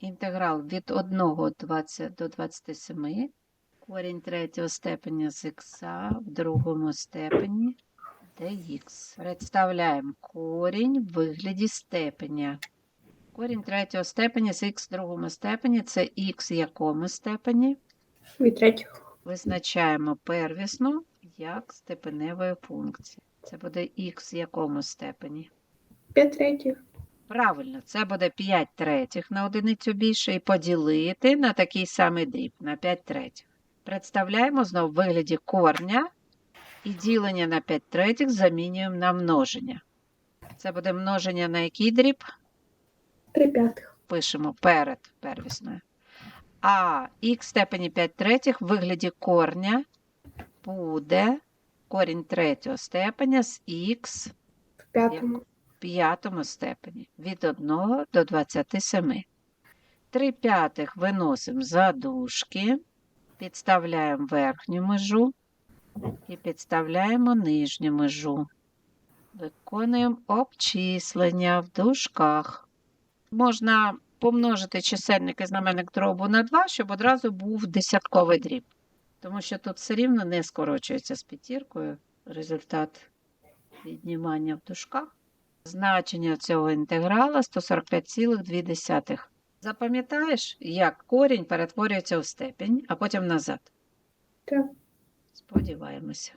інтеграл від 1 20 до 27, корінь третього степеня з х в другому степені dx. Представляємо корінь в вигляді степеня. Корінь третього степеня з х в другому степені це х в якому степені? Від третього. Визначаємо первісну як степеневої функції. Це буде х в якому степені? 5 третіх. Правильно, це буде 5 третіх на одиницю більше і поділити на такий самий дріб, на 5 третіх. Представляємо знову в вигляді корня і ділення на 5 третіх замінюємо на множення. Це буде множення на який дріб? 3 п'ятих. Пишемо перед первісною. А х в степені 5 третіх в вигляді корня буде корінь третього степеня з х В п'ятому. П'ятому степені від 1 до 27. 3 п'ятих виносимо за дужки, підставляємо верхню межу і підставляємо нижню межу. Виконуємо обчислення в дужках. Можна помножити чисельник і знаменник дробу на 2, щоб одразу був десятковий дріб. Тому що тут все рівно не скорочується з п'ятіркою результат віднімання в дужках. Значення цього інтеграла 145,2. Запам'ятаєш, як корінь перетворюється у степінь, а потім назад. Так. Сподіваємося.